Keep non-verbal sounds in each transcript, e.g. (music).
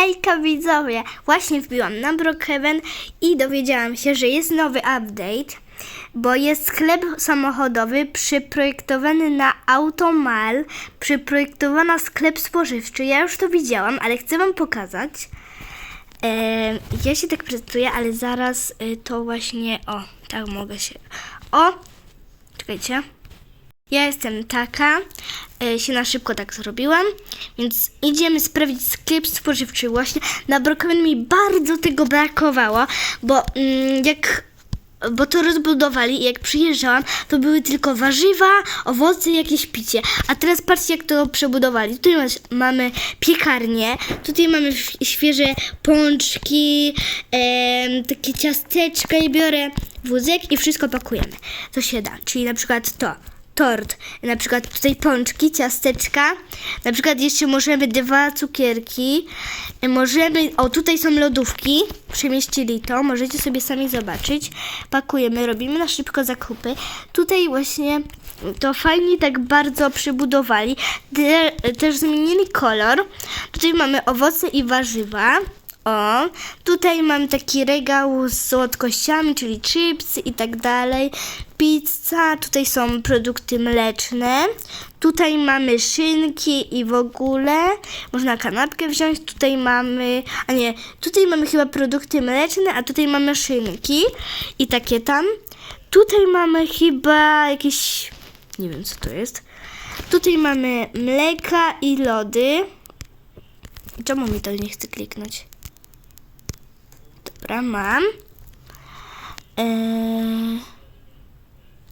Hejka widzowie! Właśnie wbiłam na Brookhaven i dowiedziałam się, że jest nowy update, bo jest sklep samochodowy przyprojektowany na Automal, przyprojektowany sklep spożywczy. Ja już to widziałam, ale chcę wam pokazać. E, ja się tak prezentuję, ale zaraz y, to właśnie... O, tak mogę się... O! Czekajcie. Ja jestem taka, e, się na szybko tak zrobiłam, więc idziemy sprawdzić sklep spożywczy właśnie. Na Brookhaven mi bardzo tego brakowało, bo mm, jak bo to rozbudowali i jak przyjeżdżałam, to były tylko warzywa, owoce jakieś picie. A teraz patrzcie, jak to przebudowali. Tutaj masz, mamy piekarnię, tutaj mamy świeże pączki, em, takie ciasteczka i biorę wózek i wszystko pakujemy. Co się da, czyli na przykład to tort, na przykład tutaj pączki, ciasteczka, na przykład jeszcze możemy dwa cukierki, możemy, o tutaj są lodówki, przemieścili to, możecie sobie sami zobaczyć, pakujemy, robimy na szybko zakupy, tutaj właśnie to fajnie tak bardzo przybudowali, Te, też zmienili kolor, tutaj mamy owoce i warzywa, o, tutaj mam taki regał z słodkościami, czyli chipsy i tak dalej. Pizza, tutaj są produkty mleczne. Tutaj mamy szynki i w ogóle. Można kanapkę wziąć. Tutaj mamy, a nie, tutaj mamy chyba produkty mleczne, a tutaj mamy szynki i takie tam. Tutaj mamy chyba jakieś, nie wiem co to jest. Tutaj mamy mleka i lody. Czemu mi to nie chce kliknąć? Dobra, mam. Eee,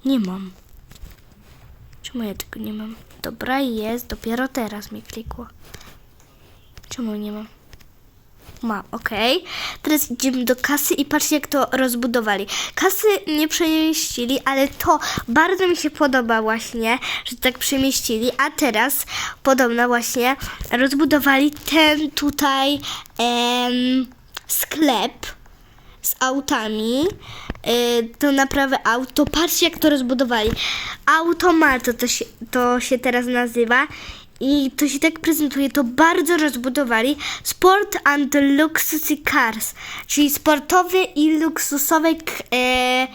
nie mam. Czemu ja tego nie mam? Dobra, jest. Dopiero teraz mi klikło. Czemu nie mam? Mam, okej. Teraz idziemy do kasy i patrzcie jak to rozbudowali. Kasy nie przemieścili, ale to bardzo mi się podoba właśnie, że tak przemieścili. A teraz podobno właśnie rozbudowali ten tutaj em, sklep z autami. Yy, to naprawę auto. Patrzcie, jak to rozbudowali. Automato to się, to się teraz nazywa. I to się tak prezentuje, to bardzo rozbudowali. Sport and Luxury Cars, czyli sportowe i luksusowe e,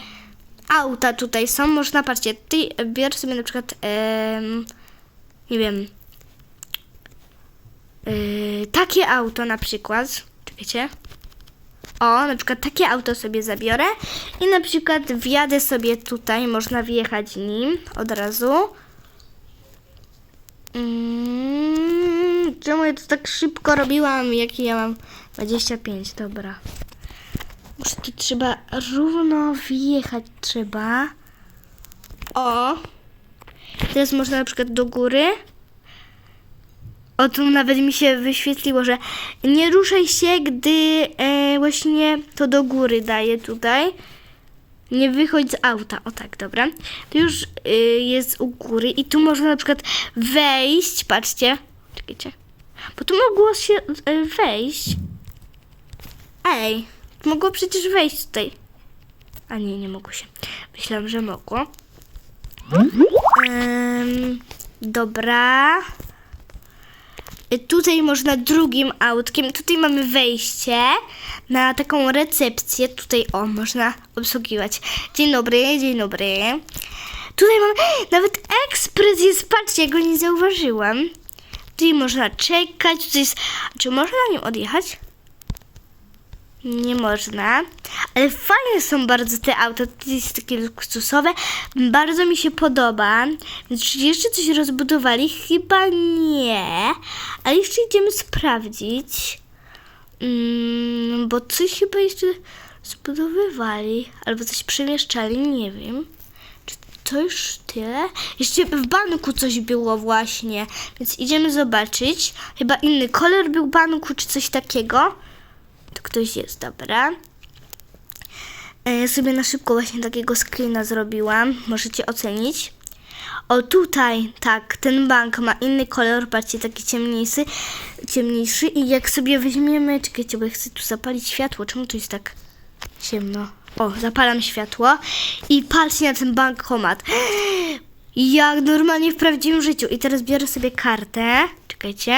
auta tutaj są. Można, patrzcie, tutaj biorę sobie na przykład, em, nie wiem, yy, takie auto na przykład. Czekajcie. O, na przykład takie auto sobie zabiorę i na przykład wjadę sobie tutaj, można wjechać nim od razu. Mm, czemu ja to tak szybko robiłam, jaki ja mam 25, dobra. Muszę tu trzeba równo wjechać trzeba. O. Teraz można na przykład do góry. O, tu nawet mi się wyświetliło, że nie ruszaj się, gdy e, właśnie to do góry daje tutaj. Nie wychodź z auta. O tak, dobra. To już y, jest u góry i tu można na przykład wejść. Patrzcie. Czekajcie. Bo tu mogło się y, wejść. Ej, mogło przecież wejść tutaj. A nie, nie mogło się. Myślałam, że mogło. Em, dobra. Tutaj można drugim autkiem. Tutaj mamy wejście na taką recepcję. Tutaj o, można obsługiwać. Dzień dobry, dzień dobry. Tutaj mamy nawet ekspres jest, patrzcie, ja go nie zauważyłam. Tutaj można czekać. Tutaj jest, czy można na nim odjechać? Nie można, ale fajne są bardzo te auta, to jest takie luksusowe, bardzo mi się podoba, więc czy jeszcze coś rozbudowali? Chyba nie, ale jeszcze idziemy sprawdzić, mm, bo coś chyba jeszcze zbudowywali, albo coś przemieszczali, nie wiem. Czy to już tyle? Jeszcze w banku coś było właśnie, więc idziemy zobaczyć. Chyba inny kolor był banku, czy coś takiego. To ktoś jest, dobra. E, Ja sobie na szybko właśnie takiego screena zrobiłam. Możecie ocenić. O tutaj, tak, ten bank ma inny kolor, patrzcie, taki ciemniejszy, ciemniejszy i jak sobie weźmiemy, czekajcie, bo ja chcę tu zapalić światło, czemu to jest tak ciemno? O, zapalam światło i patrzcie na ten bankomat. (gasps) Jak normalnie w prawdziwym życiu. I teraz biorę sobie kartę, czekajcie.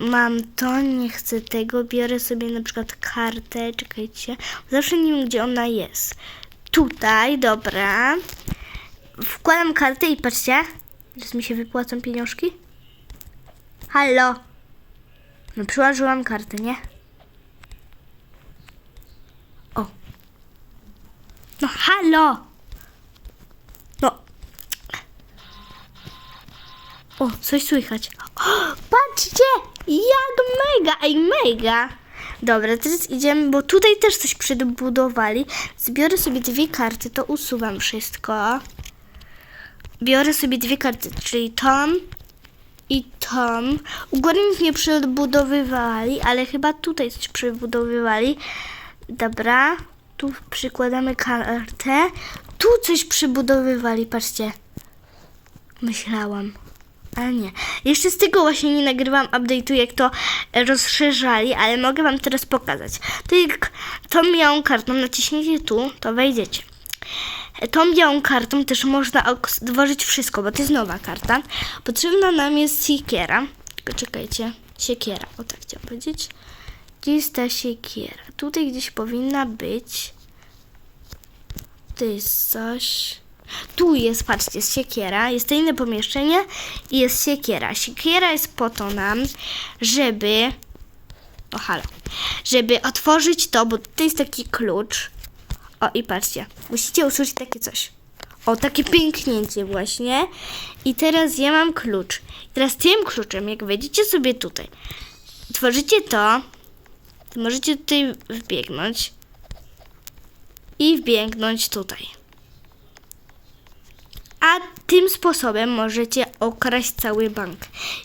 Mam to, nie chcę tego, biorę sobie na przykład kartę, czekajcie, zawsze nie wiem, gdzie ona jest. Tutaj, dobra. Wkładam kartę i patrzcie, teraz mi się wypłacą pieniążki. Halo. No przyłożyłam kartę, nie? O. No halo. No. O, coś słychać. O, (gasps) patrzcie, jak mega, ej mega. Dobra, teraz idziemy, bo tutaj też coś przybudowali. Zbiorę sobie dwie karty, to usuwam wszystko. Biorę sobie dwie karty, czyli tą i tą. U góry nic nie przebudowywali, ale chyba tutaj coś przebudowywali. Dobra, tu przykładamy kartę. Tu coś przybudowywali, patrzcie. Myślałam. Ale nie. Jeszcze z tego właśnie nie nagrywam update'u, jak to rozszerzali, ale mogę wam teraz pokazać. To jak tą białą kartą naciśniecie tu, to wejdziecie. Tą białą kartą też można odtworzyć wszystko, bo to jest nowa karta. Potrzebna nam jest siekiera. Tylko czekajcie. Siekiera, o tak chciałam powiedzieć. Gdzie jest ta siekiera? Tutaj gdzieś powinna być. To jest coś. Tu jest, patrzcie, jest siekiera. Jest to inne pomieszczenie i jest siekiera. Siekiera jest po to nam, żeby. O, halo. Żeby otworzyć to, bo to jest taki klucz. O, i patrzcie. Musicie usłyszeć takie coś. O, takie pięknięcie właśnie. I teraz ja mam klucz. I teraz tym kluczem, jak wejdziecie sobie tutaj, tworzycie to, to możecie tutaj wbiegnąć i wbiegnąć tutaj. Tym sposobem możecie okraść cały bank.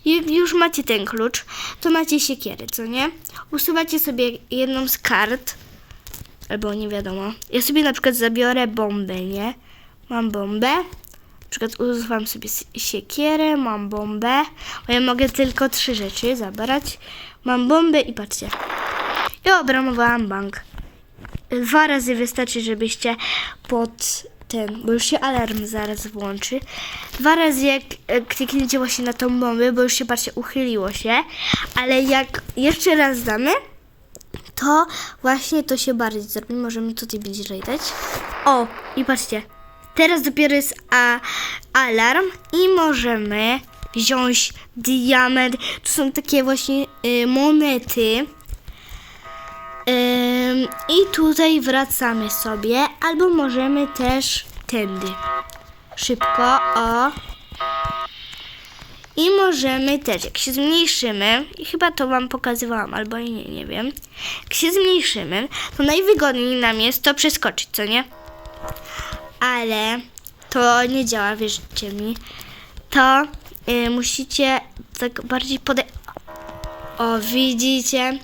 Jak już macie ten klucz, to macie siekiery, co nie? Usuwacie sobie jedną z kart, albo nie wiadomo. Ja sobie na przykład zabiorę bombę, nie? Mam bombę. Na przykład usuwam sobie siekierę, mam bombę. Bo ja mogę tylko trzy rzeczy zabrać. Mam bombę i patrzcie. Ja obramowałam bank. Dwa razy wystarczy, żebyście pod ten, bo już się alarm zaraz włączy. Dwa razy jak klikniecie właśnie na tą bombę, bo już się patrzcie, uchyliło się. Ale jak jeszcze raz damy, to właśnie to się bardziej zrobi. Możemy tutaj bliżej dać. O, i patrzcie. Teraz dopiero jest a, alarm i możemy wziąć diament. Tu są takie właśnie y, monety. Ym, I tutaj wracamy sobie, albo możemy też tędy. Szybko, o. I możemy też, jak się zmniejszymy, i chyba to wam pokazywałam, albo i nie, nie wiem. Jak się zmniejszymy, to najwygodniej nam jest to przeskoczyć, co nie? Ale to nie działa, wierzcie mi. To y, musicie tak bardziej podejść. O, widzicie?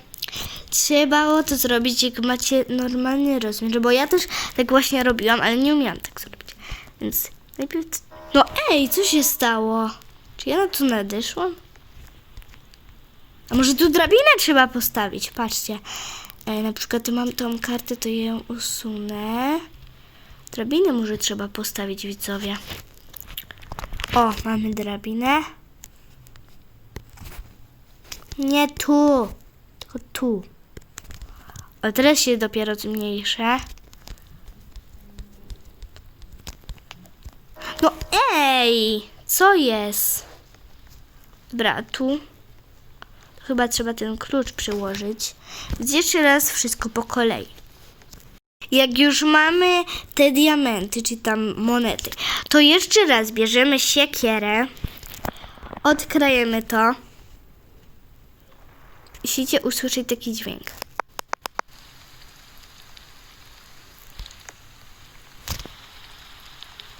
Trzeba to zrobić, jak macie normalny rozmiar, bo ja też tak właśnie robiłam, ale nie umiałam tak zrobić. Więc najpierw... No ej, co się stało? Czy ja na to nadeszłam? A może tu drabinę trzeba postawić? Patrzcie. E, na przykład mam tą kartę, to ją usunę. Drabinę może trzeba postawić, widzowie. O, mamy drabinę. Nie tu, tylko tu. O, teraz się dopiero zmniejszę. No ej! Co jest? Dobra, tu. Chyba trzeba ten klucz przyłożyć. Jeszcze raz wszystko po kolei. Jak już mamy te diamenty, czy tam monety, to jeszcze raz bierzemy siekierę, odkrajemy to. Musicie usłyszeć taki dźwięk.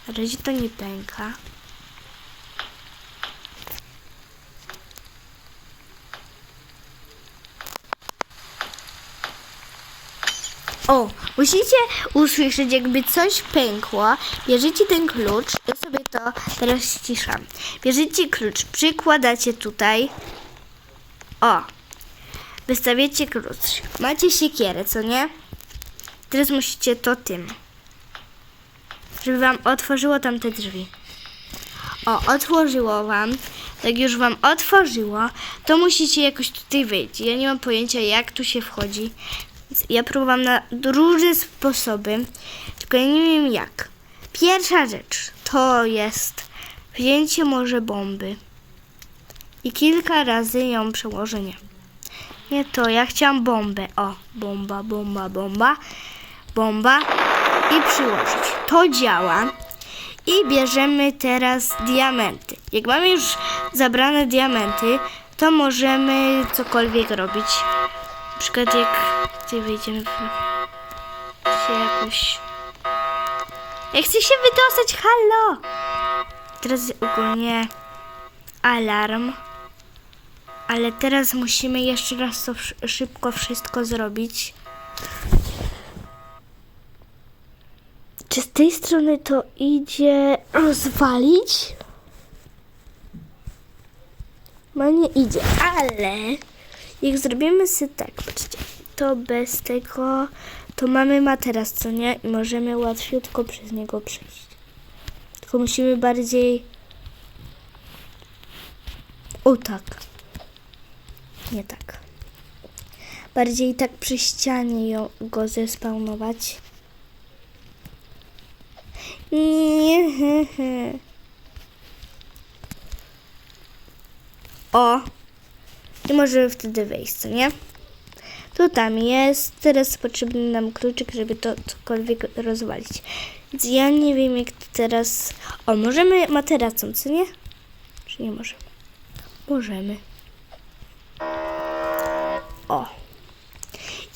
Na razie to nie pęka. O, musicie usłyszeć, jakby coś pękło. Bierzecie ten klucz, ja sobie to teraz ściszam. Bierzecie klucz, przykładacie tutaj. O, wystawiacie klucz. Macie siekierę, co nie? Teraz musicie to tym żeby wam otworzyło tam te drzwi. O, otworzyło wam. jak już wam otworzyło, to musicie jakoś tutaj wejść. Ja nie mam pojęcia, jak tu się wchodzi. Ja próbowałam na różne sposoby, tylko ja nie wiem jak. Pierwsza rzecz to jest wzięcie może bomby i kilka razy ją przełożenie. Nie to, ja chciałam bombę. O, bomba, bomba, bomba, bomba i przyłożyć. To działa. I bierzemy teraz diamenty. Jak mamy już zabrane diamenty, to możemy cokolwiek robić. Na przykład jak tutaj wejdziemy w się jakoś... Ja chcę się wydostać, halo! Teraz ogólnie alarm. Ale teraz musimy jeszcze raz to sz- szybko wszystko zrobić. Czy z tej strony to idzie rozwalić? No nie idzie, ale jak zrobimy sobie tak, patrzcie, to bez tego, to mamy materac, co nie? I możemy łatwiutko przez niego przejść. Tylko musimy bardziej... O tak. Nie tak. Bardziej tak przy ścianie ją, go zespawnować. Nie. O. I możemy wtedy wejść, co nie? Tu tam jest. Teraz potrzebny nam kluczyk, żeby to cokolwiek rozwalić. Więc ja nie wiem, jak to teraz... O, możemy materacą, co nie? Czy nie możemy? Możemy. O.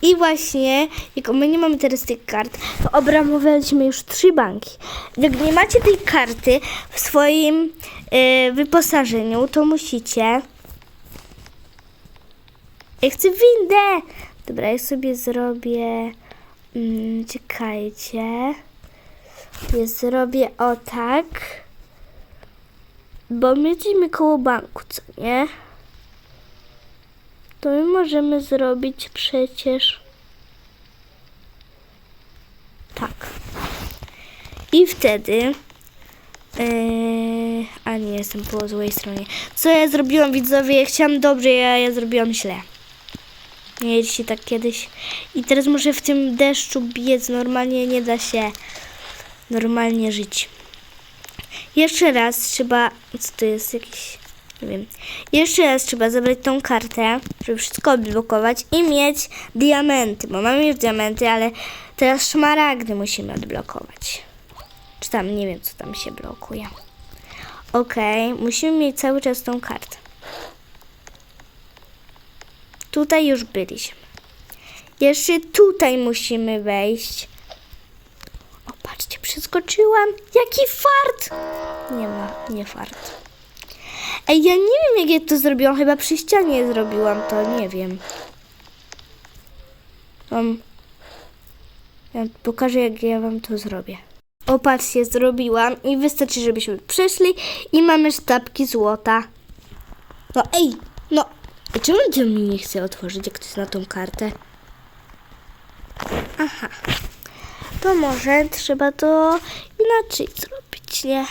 I właśnie, jak my nie mamy teraz tych kart, to obramowaliśmy już trzy banki. Jak nie macie tej karty w swoim e, wyposażeniu, to musicie. Ja chcę windę! Dobra, ja sobie zrobię. Mm, czekajcie. Ja zrobię o tak. Bo my jesteśmy koło banku, co nie? To my możemy zrobić przecież tak. I wtedy. Yy, a nie, jestem po złej stronie. Co ja zrobiłam, widzowie? Chciałam dobrze, ja, ja zrobiłam źle. Mieliście tak kiedyś. I teraz muszę w tym deszczu biec. Normalnie nie da się normalnie żyć. Jeszcze raz trzeba. Co to jest? Jakiś. Nie wiem. Jeszcze raz trzeba zabrać tą kartę, żeby wszystko odblokować i mieć diamenty, bo mamy już diamenty, ale teraz szmaragdy musimy odblokować. Czy tam, nie wiem, co tam się blokuje. Okej, musimy mieć cały czas tą kartę. Tutaj już byliśmy. Jeszcze tutaj musimy wejść. O, patrzcie, przeskoczyłam. Jaki fart! Nie ma, nie fart. Ej, ja nie wiem, jak ja to zrobiłam. Chyba przy ścianie zrobiłam to, nie wiem. Um, ja pokażę, jak ja wam to zrobię. O, patrzcie, zrobiłam i wystarczy, żebyśmy przeszli i mamy sztabki złota. No ej, no. Czemu to mi nie chce otworzyć, jak to jest na tą kartę? Aha. To może trzeba to inaczej zrobić, nie?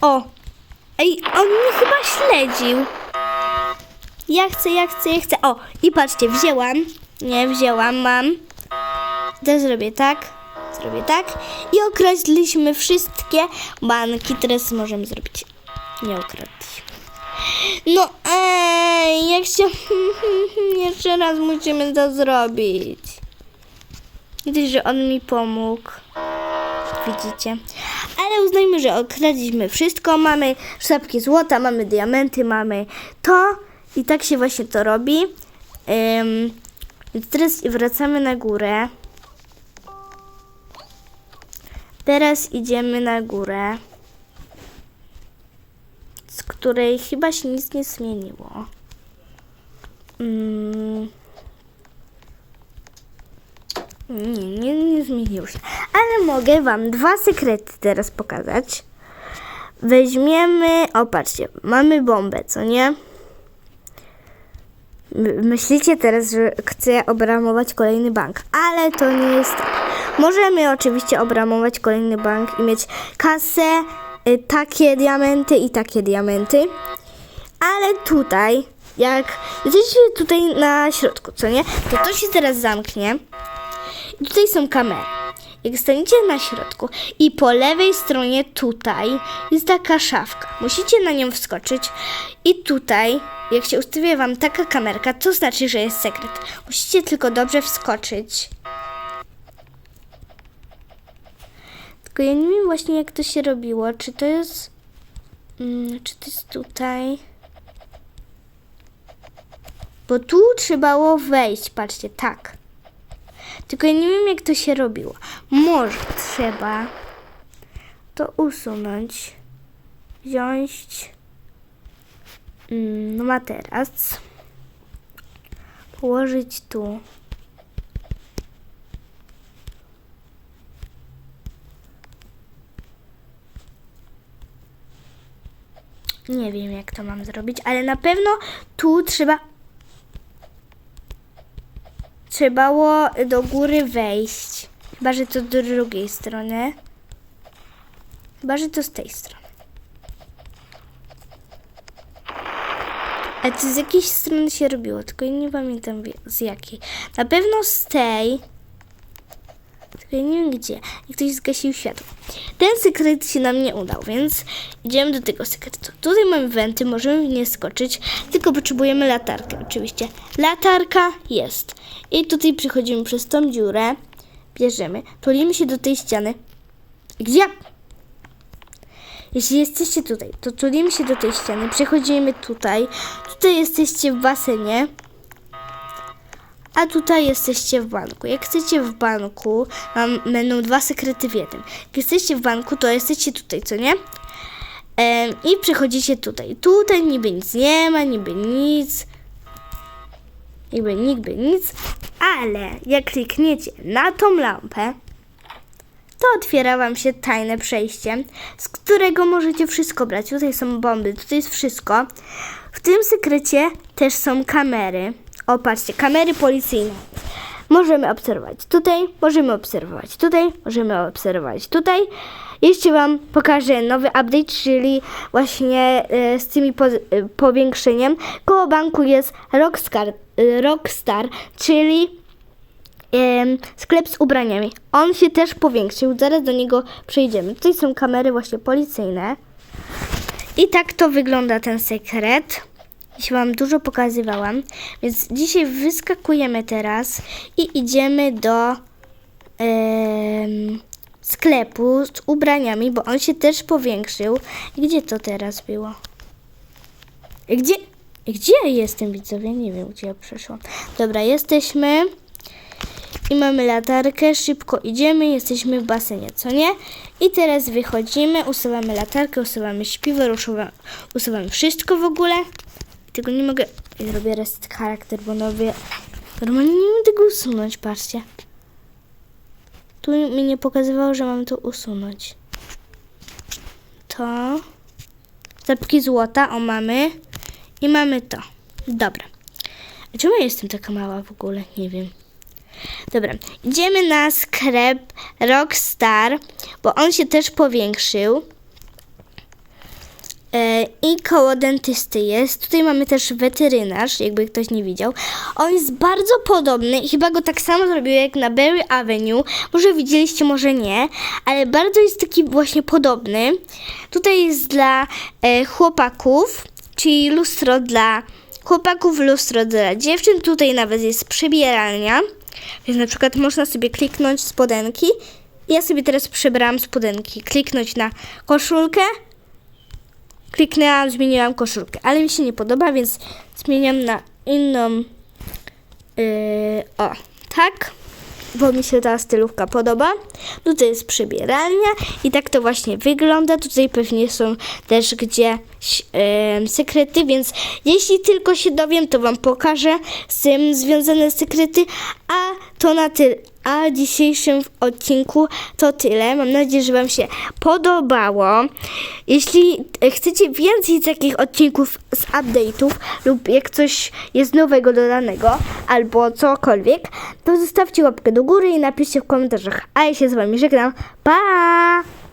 O! Ej, on mnie chyba śledził. Ja chcę, ja chcę, ja chcę. O, i patrzcie, wzięłam. Nie, wzięłam, mam. Teraz zrobię tak, zrobię tak. I określiliśmy wszystkie banki. Teraz możemy zrobić. Nie okradliśmy. No ej, jak się... (laughs) Jeszcze raz musimy to zrobić. Widać, że on mi pomógł. Widzicie? Ale uznajmy, że okradliśmy wszystko. Mamy sztabki złota, mamy diamenty, mamy to. I tak się właśnie to robi. Ym, więc teraz wracamy na górę. Teraz idziemy na górę, z której chyba się nic nie zmieniło. Mm. Nie, nie, nie zmieniło się. Ale mogę Wam dwa sekrety teraz pokazać. Weźmiemy, o patrzcie, mamy bombę, co nie? My- Myślicie teraz, że chcę obramować kolejny bank, ale to nie jest tak. Możemy oczywiście obramować kolejny bank i mieć kasę y, takie diamenty i takie diamenty. Ale tutaj, jak jesteście tutaj na środku, co nie? To to się teraz zamknie. Tutaj są kamery. Jak staniecie na środku i po lewej stronie tutaj jest taka szafka. Musicie na nią wskoczyć i tutaj, jak się ustawia wam taka kamerka, to znaczy, że jest sekret. Musicie tylko dobrze wskoczyć. Tylko ja nie wiem właśnie jak to się robiło. Czy to jest... Mm, czy to jest tutaj? Bo tu trzeba było wejść, patrzcie, tak. Tylko ja nie wiem, jak to się robiło. Może trzeba to usunąć. Wziąć mm, materac. Położyć tu. Nie wiem, jak to mam zrobić, ale na pewno tu trzeba trzeba było do góry wejść. Chyba, że to do drugiej strony. Chyba, że to z tej strony. A to z jakiej strony się robiło, tylko nie pamiętam z jakiej. Na pewno z tej. Tylko nie wiem gdzie. I ktoś zgasił światło. Ten sekret się nam nie udał, więc idziemy do tego sekretu. Tutaj mamy wenty, możemy w nie skoczyć, tylko potrzebujemy latarkę oczywiście. Latarka jest. I tutaj przechodzimy przez tą dziurę, bierzemy, tulimy się do tej ściany. Gdzie? Jeśli jesteście tutaj, to tulimy się do tej ściany, przechodzimy tutaj. Tutaj jesteście w basenie. A tutaj jesteście w banku. Jak chcecie w banku, mam, będą dwa sekrety w jednym. Jak jesteście w banku, to jesteście tutaj, co nie? Em, I przechodzicie tutaj. Tutaj niby nic nie ma, niby nic. Niby niby nic. Ale jak klikniecie na tą lampę, to otwiera wam się tajne przejście, z którego możecie wszystko brać. Tutaj są bomby, tutaj jest wszystko. W tym sekrecie też są kamery. O, patrzcie, kamery policyjne. Możemy obserwować tutaj, możemy obserwować tutaj, możemy obserwować tutaj. Jeszcze Wam pokażę nowy update, czyli właśnie e, z tymi po, e, powiększeniem. Koło banku jest Rockstar, e, Rockstar czyli em, sklep z ubraniami. On się też powiększył, zaraz do niego przejdziemy. Tutaj są kamery właśnie policyjne. I tak to wygląda ten sekret. Jeśli Wam dużo pokazywałam. Więc dzisiaj wyskakujemy teraz i idziemy do em, sklepu z ubraniami, bo on się też powiększył. Gdzie to teraz było? Gdzie? Gdzie jestem, widzowie? Nie wiem, gdzie ja przeszłam. Dobra, jesteśmy. I mamy latarkę, szybko idziemy, jesteśmy w basenie, co nie? I teraz wychodzimy, usuwamy latarkę, usuwamy śpiwór, usuwamy, usuwamy wszystko w ogóle. Tego nie mogę, ja robię rest charakter, bo nowy, normalnie nie mogę tego usunąć, patrzcie. Tu mi nie pokazywało, że mam to usunąć. To, zapki złota, o mamy. I mamy to. Dobra. A czemu ja jestem taka mała w ogóle? Nie wiem. Dobra, idziemy na sklep Rockstar, bo on się też powiększył. E, I koło dentysty jest. Tutaj mamy też weterynarz, jakby ktoś nie widział. On jest bardzo podobny i chyba go tak samo zrobił jak na Berry Avenue. Może widzieliście, może nie, ale bardzo jest taki właśnie podobny. Tutaj jest dla e, chłopaków, czyli lustro dla chłopaków, lustro dla dziewczyn. Tutaj nawet jest przebieralnia. Więc na przykład można sobie kliknąć spodenki. Ja sobie teraz przebrałam spodenki. Kliknąć na koszulkę. Kliknęłam, zmieniłam koszulkę, ale mi się nie podoba, więc zmieniam na inną. Yy, o, tak. Bo mi się ta stylówka podoba. Tutaj jest przebieralnia i tak to właśnie wygląda. Tutaj pewnie są też gdzieś em, sekrety, więc jeśli tylko się dowiem, to Wam pokażę z tym związane sekrety. A to na tyle. A dzisiejszym odcinku to tyle. Mam nadzieję, że Wam się podobało. Jeśli e, chcecie więcej takich odcinków z update'ów lub jak coś jest nowego dodanego albo cokolwiek, to zostawcie łapkę do góry i napiszcie w komentarzach. A ja się z Wami żegnam. Pa!